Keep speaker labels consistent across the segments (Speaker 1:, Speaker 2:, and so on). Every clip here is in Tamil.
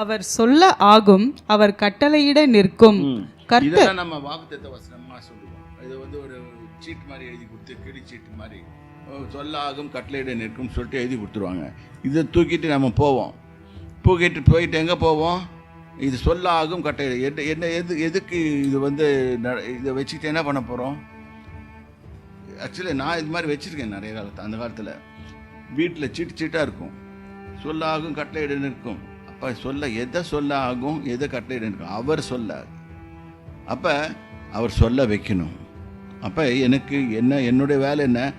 Speaker 1: அவர் சொல்ல ஆகும் அவர் கட்டளையிட நிற்கும். கர்த்தர்
Speaker 2: இதெல்லாம் நம்ம வாக்குத்தத்த வசனமா சொல்லுவோம். இது வந்து ஒரு சீட் மாதிரி எழுதி கொடுத்து கிளி சீட் மாதிரி. சொல்ல ஆகும் கட்டளையிட நிற்கும் சொல்லிட்டு எழுதி கொடுத்துருவாங்க. இதை தூக்கிட்டு நம்ம போவோம். தூக்கிட்டு போயிட்டு எங்கே போவோம்? இது சொல்ல ஆகும் கட்டளை என்ன என்ன எது எதுக்கு இது வந்து இதை வச்சுக்கிட்டு என்ன பண்ண போகிறோம் ஆக்சுவலி நான் இது மாதிரி வச்சுருக்கேன் நிறைய காலத்து அந்த காலத்தில். வீட்டில் சீட்டு சீட்டாக இருக்கும். சொல்ல ஆகும் கட்டளையிட நிற்கும். அப்போ சொல்ல எதை சொல்ல ஆகும் எதை கட்டளையிட நிற்கும் அவர் சொல்ல. அப்போ அவர் சொல்ல வைக்கணும். அப்போ எனக்கு என்ன என்னுடைய வேலை என்ன?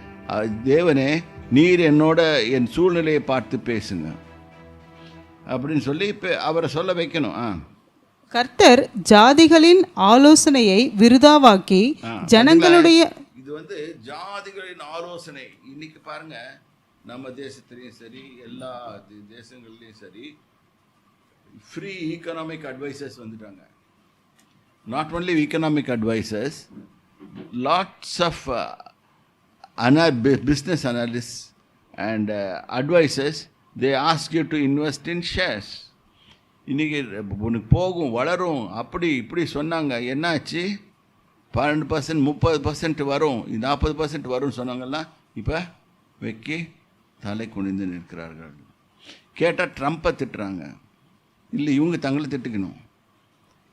Speaker 2: தேவனே நீர் என்னோட என் சூழ்நிலையை பார்த்து பேசுங்க. அப்படின்னு சொல்லி இப்போ அவரை சொல்ல வைக்கணும். ஆ.
Speaker 1: கர்த்தர் ஜாதிகளின் ஆலோசனையை விருதாவாக்கி ஜனங்களுடைய
Speaker 2: இது வந்து ஜாதிகளின் ஆலோசனை. இன்னைக்கு பாருங்க நம்ம தேசத்துலேயும் சரி எல்லா தேசங்கள்லேயும் சரி ஃப்ரீ ஈக்கனாமிக் அட்வைசர்ஸ் வந்துட்டாங்க. Not only economic advisers lots of அனா business bu- and advisers they ask you to invest in shares இன்றைக்கி உனக்கு போகும் வளரும் அப்படி இப்படி சொன்னாங்க. என்னாச்சு? பன்னெண்டு பர்சன்ட் முப்பது பர்சன்ட் வரும். நாற்பது பர்சன்ட் வரும்னு சொன்னாங்கல்லாம் இப்போ வைக்கி தலை குனிந்து நிற்கிறார்கள். கேட்டால் ட்ரம்ப்பை திட்டுறாங்க. இல்லை இவங்க தங்களை திட்டுக்கணும்.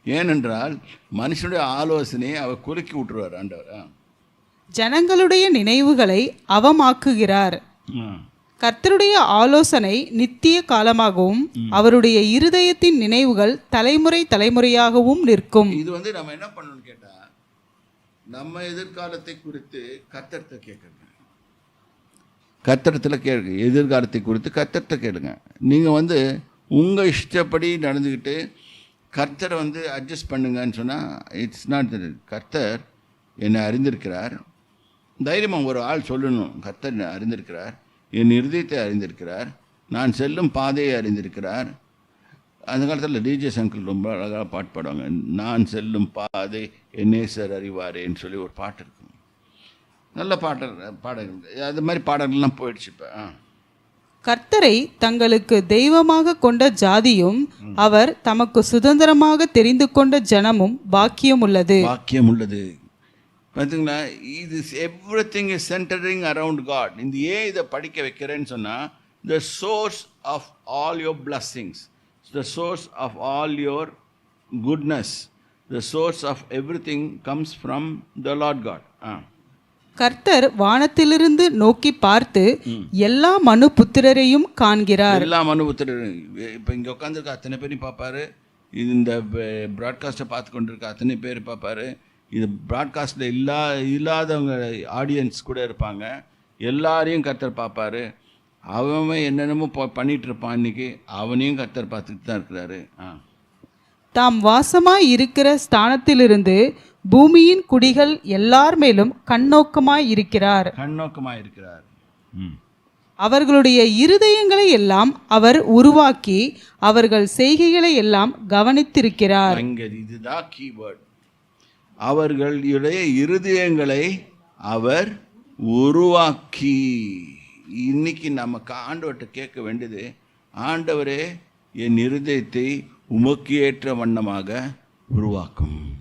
Speaker 2: ஏனென்றால் மனுஷனுடைய ஆலோசனையை அவர் குறுக்கி விட்டுருவார் ஆண்டவர்.
Speaker 1: ஜனங்களுடைய நினைவுகளை அவமாக்குகிறார். கர்த்தருடைய ஆலோசனை நித்திய காலமாகவும் அவருடைய இருதயத்தின் நினைவுகள் தலைமுறை தலைமுறையாகவும் நிற்கும்.
Speaker 2: இது வந்து நம்ம என்ன பண்ணணும்னு கேட்டால் நம்ம எதிர்காலத்தை குறித்து கத்தர்த்த கேட்குங்க கத்தரத்தில் கேளுங்க. எதிர்காலத்தை குறித்து கத்தர்த்த கேளுங்க. நீங்கள் வந்து உங்கள் இஷ்டப்படி நடந்துக்கிட்டு கர்த்தரை வந்து அட்ஜஸ்ட் பண்ணுங்கன்னு சொன்னால் இட்ஸ் நாட் கர்த்தர் என்னை அறிந்திருக்கிறார். தைரியமாக ஒரு ஆள் சொல்லணும். கர்த்தர் என்னை அறிந்திருக்கிறார். என் இருதயத்தை அறிந்திருக்கிறார். நான் செல்லும் பாதையை அறிந்திருக்கிறார். அந்த காலத்தில் டிஜே சங்கர் ரொம்ப அழகாக பாட்டு பாடுவாங்க. நான் செல்லும் பாதை என்னேசர் அறிவாரேன்னு சொல்லி ஒரு பாட்டு இருக்கும். நல்ல பாட்டு பாடல்கள். அது மாதிரி பாடல்கள்லாம் போயிடுச்சு இப்போ. ஆ.
Speaker 1: கர்த்தரை தங்களுக்கு தெய்வமாக கொண்ட ஜாதியும் அவர் தமக்கு சுதந்திரமாக தெரிந்து கொண்ட ஜனமும் பாக்கியம் உள்ளது.
Speaker 2: பாக்கியம் உள்ளது. பார்த்தீங்களா இது everything is centering around God இந்த ஏன் இதை படிக்க வைக்கிறேன்னு சொன்னால் the source of all your blessings the source of all your goodness the source of everything comes from the Lord God ah
Speaker 1: கர்த்தர் வானத்திலிருந்து நோக்கி பார்த்து எல்லா மனு புத்திரரையும் காண்கிறார்.
Speaker 2: எல்லா மனுபுத்திரரும் இப்போ இங்கே உட்காந்துருக்க அத்தனை பேரையும் பார்ப்பாரு. இந்த ப்ராட்காஸ்ட்டை பார்த்து கொண்டிருக்க அத்தனை பேர் பார்ப்பாரு. இது ப்ராட்காஸ்ட்டில் இல்லா இல்லாதவங்க ஆடியன்ஸ் கூட இருப்பாங்க. எல்லாரையும் கர்த்தர் பார்ப்பாரு. அவன் என்னென்னமோ ப- பண்ணிட்டு இருப்பான் இன்னைக்கு. அவனையும் கர்த்தர் பார்த்துட்டு தான் இருக்கிறாரு. ஆ.
Speaker 1: தாம் வாசமாய் இருக்கிற ஸ்தானத்திலிருந்து பூமியின் குடிகள் எல்லார் மேலும் கண்ணோக்கமாய் இருக்கிறார்.
Speaker 2: கண்ணோக்கமாக இருக்கிறார். ம்.
Speaker 1: அவர்களுடைய இருதயங்களை எல்லாம் அவர் உருவாக்கி அவர்கள் செய்கைகளை எல்லாம் கவனித்திருக்கிறார்.
Speaker 2: அங்கே இதுதான் கீவேர்ட் அவர்களுடைய இருதயங்களை அவர் உருவாக்கி. இன்னைக்கு நம்ம ஆண்டவர்கிட்ட கேட்க வேண்டியது ஆண்டவரே என் இருதயத்தை உமக்கு ஏற்ற வண்ணமாக உருவாக்கும்.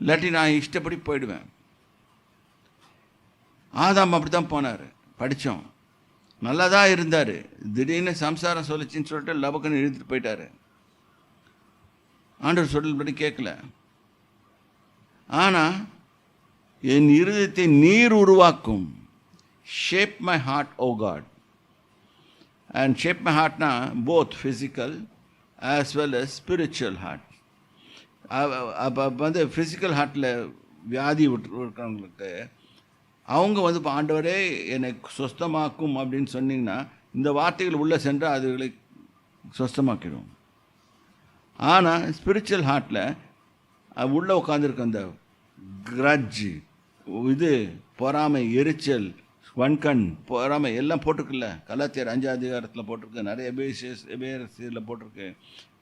Speaker 2: இல்லாட்டி நான் இஷ்டப்படி போயிடுவேன். ஆதாம் அப்படி தான் போனார். படித்தோம் நல்லா தான் இருந்தார். திடீர்னு சம்சாரம் சொல்லிச்சின்னு சொல்லிட்டு லபக்குன்னு இழுத்துட்டு போயிட்டார். ஆண்டவர் சொல்லுபடி கேட்கல. ஆனால் என் இருதயத்தை நீர் உருவாக்கும். Shape my heart oh God and shape my ஹார்ட்னா both physical as well as spiritual heart அப்போ வந்து ஃபிசிக்கல் ஹார்ட்டில் வியாதி இருக்கிறவங்களுக்கு அவங்க வந்து இப்போ ஆண்டவரே என்னை சொஸ்தமாக்கும் அப்படின்னு சொன்னிங்கன்னா இந்த வார்த்தைகள் உள்ளே சென்று அதுகளை சொஸ்தமாக்கிடும் ஆனால் ஸ்பிரிச்சுவல் ஹார்ட்டில் உள்ளே உட்காந்துருக்க அந்த கிரட்ஜ் இது பொறாமை எரிச்சல் வன்கண் பொறாமை எல்லாம் போட்டிருக்குல்ல. கலாத்தியர் அஞ்சாம் அதிகாரத்தில் போட்டிருக்கு. நிறைய எபேசியஸ் எபேசியரில் போட்டிருக்கு.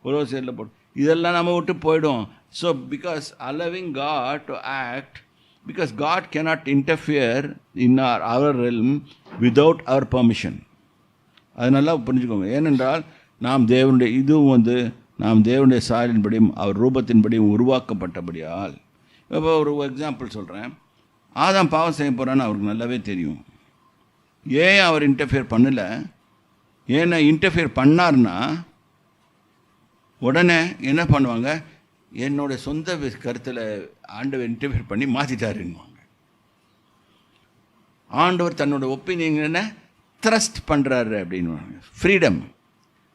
Speaker 2: குரோசியரில் போட்டு இதெல்லாம் நம்ம விட்டு போயிடும். So because allowing God to act because God cannot interfere in or our realm without our permission அது நல்லா புரிஞ்சுக்கோங்க. ஏனென்றால் நாம் தேவனுடைய இதுவும் வந்து நாம் தேவனுடைய சாயலின்படியும் அவர் ரூபத்தின்படியும் உருவாக்கப்பட்டபடியால் இப்போ ஒரு எக்ஸாம்பிள் சொல்கிறேன் ஆதாம் பாவம் செய்ய போகிறான்னு அவருக்கு நல்லாவே தெரியும். ஏன் அவர் இன்டர்ஃபியர் பண்ணலை? ஏன்னா இன்டர்ஃபியர் பண்ணார்னா உடனே என்ன பண்ணுவாங்க? என்னோட சொந்த கருத்தில் ஆண்டவர் இன்டர்ஃபியர் பண்ணி மாற்றிட்டாருன்னுவாங்க ஆண்டவர் தன்னோட ஒப்பீனியனை த்ரஸ்ட் பண்ணுறாரு அப்படின்னுவாங்க. ஃப்ரீடம்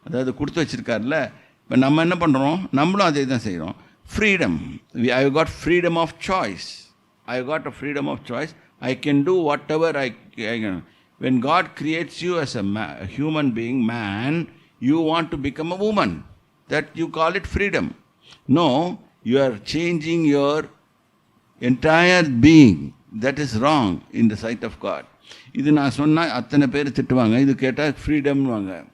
Speaker 2: அதாவது கொடுத்து வச்சுருக்காருல. இப்போ நம்ம என்ன பண்ணுறோம் நம்மளும் அதே தான் செய்கிறோம் freedom I got freedom of choice I got a freedom of choice I can do whatever I when God creates you as a human being man you want to become a woman that you call it freedom. No, you are changing your entire being. That is wrong in the sight of God. இது நான் சொன்னால் அத்தனை பேர் திட்டுவாங்க. இது கேட்டால் ஃப்ரீடம்னுவாங்க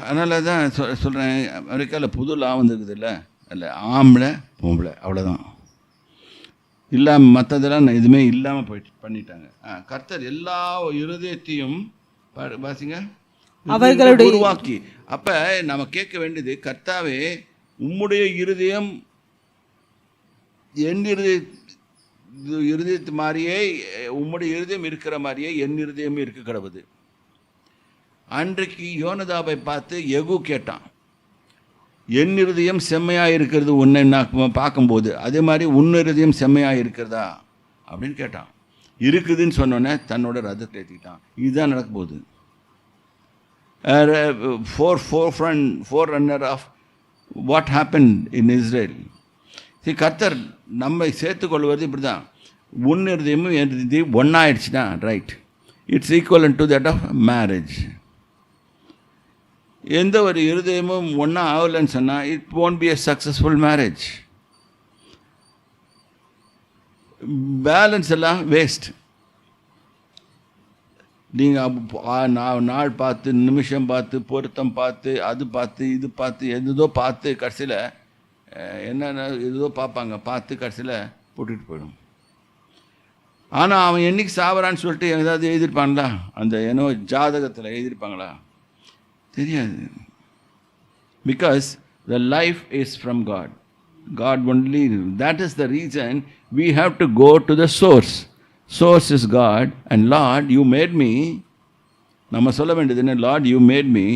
Speaker 2: அதனால தான் சொ சொல்கிறேன் அமெரிக்காவில் புது லா வந்துருக்குது இல்லை ஆம்பளை பொம்பளை அவ்வளோதான் இல்லாமல் மற்றதெல்லாம் நான் எதுவுமே இல்லாமல் போயிட்டு பண்ணிட்டாங்க. ஆ, கர்த்தர் எல்லா இருதயத்தையும் பாரு-
Speaker 1: அவர்களுடைய-
Speaker 2: உருவாக்கி. அப்ப நம்ம கேட்க வேண்டியது கர்த்தாவே உம்முடைய இருதயம் என் இருதய இருதயத்து மாதிரியே உம்முடைய இருதயம் இருக்கிற மாதிரியே என் இருதயம் இருக்க கிடவுது. அன்றைக்கு யோனதாபை பார்த்து எகு கேட்டான் என் இருதயம் செம்மையாக இருக்கிறது உன்னை நான் பார்க்கும்போது. அதே மாதிரி உன் இருதயம் செம்மையாக இருக்கிறதா? அப்படின்னு கேட்டான். இருக்குதுன்னு சொன்னோன்னே தன்னோட ரதத்தை ஏற்றிக்கிட்டான் இதுதான் நடக்க போகுது. Fore fore forefront, forerunner of what in in Israel கர்த்தர் நம்மை சேர்த்துக்கொள்வது இப்படி தான் உன் இருதயமும் என் இருதயம் ஒன்றாயிடுச்சுன்னா right it's equal to that of marriage எந்த ஒரு இருதயமும் ஒன்றா ஆகலைன்னு சொன்னால் it won't be a successful marriage balance எல்லாம் வேஸ்ட் நீங்கள் நாள் பார்த்து நிமிஷம் பார்த்து பொருத்தம் பார்த்து அது பார்த்து இது பார்த்து எதுதோ பார்த்து கடைசியில் என்னென்ன எதுதோ பார்ப்பாங்க. பார்த்து கடைசியில் போட்டுட்டு போயிடும். ஆனால் அவன் என்னைக்கு சாவறான்னு சொல்லிட்டு ஏதாவது எழுதியிருப்பாங்களா அந்த ஏனோ ஜாதகத்தில் எழுதியிருப்பாங்களா? தெரியாது. Because the life is from God God only that is the reason we have to go to the source. Source is God and Lord you made me நம்ம சொல்ல வேண்டியது என்ன? Lord you made me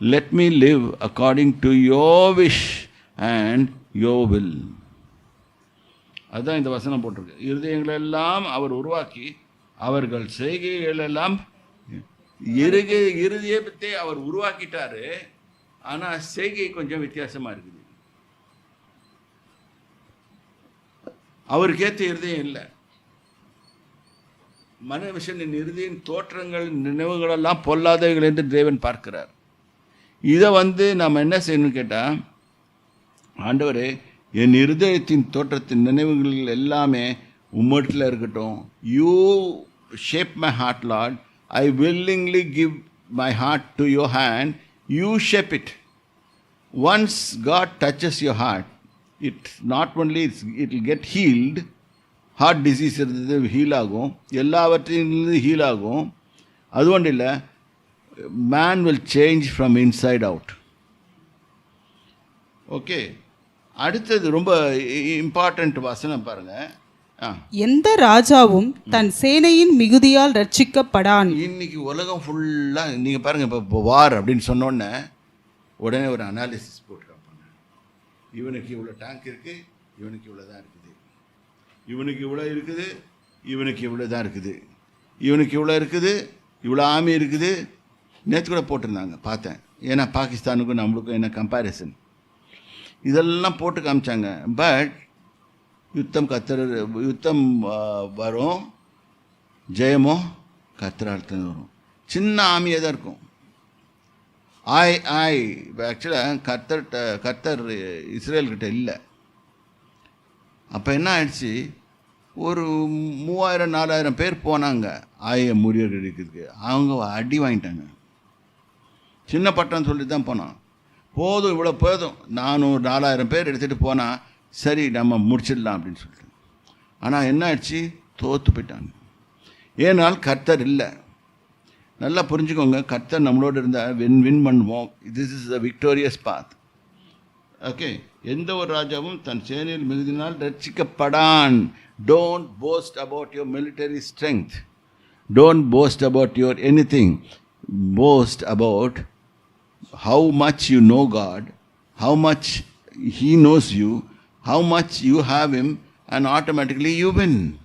Speaker 2: let me live according to your wish and your will அதுதான் இந்த வசனம் போட்டிருக்கு. இருதயங்களெல்லாம் அவர் உருவாக்கி அவர்கள் செய்கைகள் எல்லாம் இருக இருதயத்தை அவர் உருவாக்கிட்டாரு. ஆனால் செய்கை கொஞ்சம் வித்தியாசமாக இருக்குது. அவருக்கேற்ற இருதயம் இல்லை. மனுஷனின் இறுதியின் தோற்றங்கள் நினைவுகளெல்லாம் பொல்லாதவைகள் என்று தேவன் பார்க்கிறார். இதை வந்து நாம் என்ன செய்யணும்னு கேட்டால் ஆண்டவரே என் இருதயத்தின் தோற்றத்தின் நினைவுகள் எல்லாமே உம்மட்டில் இருக்கட்டும். You shape my heart Lord I willingly give my heart to your hand you shape it once God touches your heart it not only it's it will get healed heart disease இருந்தது ஹீல் ஆகும். எல்லாவற்றிலிருந்து ஹீல் ஆகும். அது ஒன்றும் இல்லை. Man will change from inside out okay அடுத்தது ரொம்ப இம்பார்ட்டண்ட் வசனம் பாருங்க. ஆ.
Speaker 1: எந்த ராஜாவும் தன் சேனையின் மிகுதியால் ரட்சிக்கப்படான்.
Speaker 2: இன்னைக்கு உலகம் ஃபுல்லாக நீங்கள் பாருங்கள் இப்போ வார் அப்படின்னு சொன்னோன்னே உடனே ஒரு அனாலிசிஸ் போட்டு இவனுக்கு இவ்வளோ டேங்க் இருக்குது இவனுக்கு இவ்வளோ தான் இருக்குது. இவனுக்கு இவ்வளோ இருக்குது இவனுக்கு இவ்வளோ தான் இருக்குது. இவனுக்கு இவ்வளோ இருக்குது இவ்வளோ ஆமி இருக்குது. நேற்று கூட போட்டிருந்தாங்க பார்த்தேன். ஏன்னா பாகிஸ்தானுக்கும் நம்மளுக்கும் என்ன கம்பேரிசன் இதெல்லாம் போட்டு காமிச்சாங்க. பட் யுத்தம் கத்திர யுத்தம் வரும். ஜெயமோ கத்திரார்த்தம் வரும். சின்ன ஆமியாக தான் இருக்கும். ஆய் ஆய் இப்போ ஆக்சுவலாக கர்த்தர்கிட்ட கர்த்தர் இஸ்ரேல்கிட்ட இல்லை. அப்போ என்ன ஆயிடுச்சு? ஒரு மூவாயிரம் நாலாயிரம் பேர் போனாங்க. ஆய முறியடிக்கிறதுக்கு அவங்க அடி வாங்கிட்டாங்க. சின்ன பட்டம் சொல்லி தான் போனான் போதும் இவ்வளோ போதும். நானூறு நாலாயிரம் பேர் எடுத்துகிட்டு போனால் சரி நம்ம முடிச்சிடலாம் அப்படின்னு சொல்லிட்டு. ஆனால் என்ன ஆயிடுச்சு? தோற்று போயிட்டாங்க. ஏனால் கர்த்தர் இல்லை. நல்லா புரிஞ்சுக்கோங்க கர்த்தர் நம்மளோட இருந்தால் வின் வின் பண்ணுவோம். This is the victorious path okay எந்த ஒரு ராஜாவும் தன் சேனையில் மிகுதினால் ரட்சிக்கப்படான் don't post about your military strength don't post about your anything post about how much you know God, how much He knows you, how much you have Him, and automatically you win.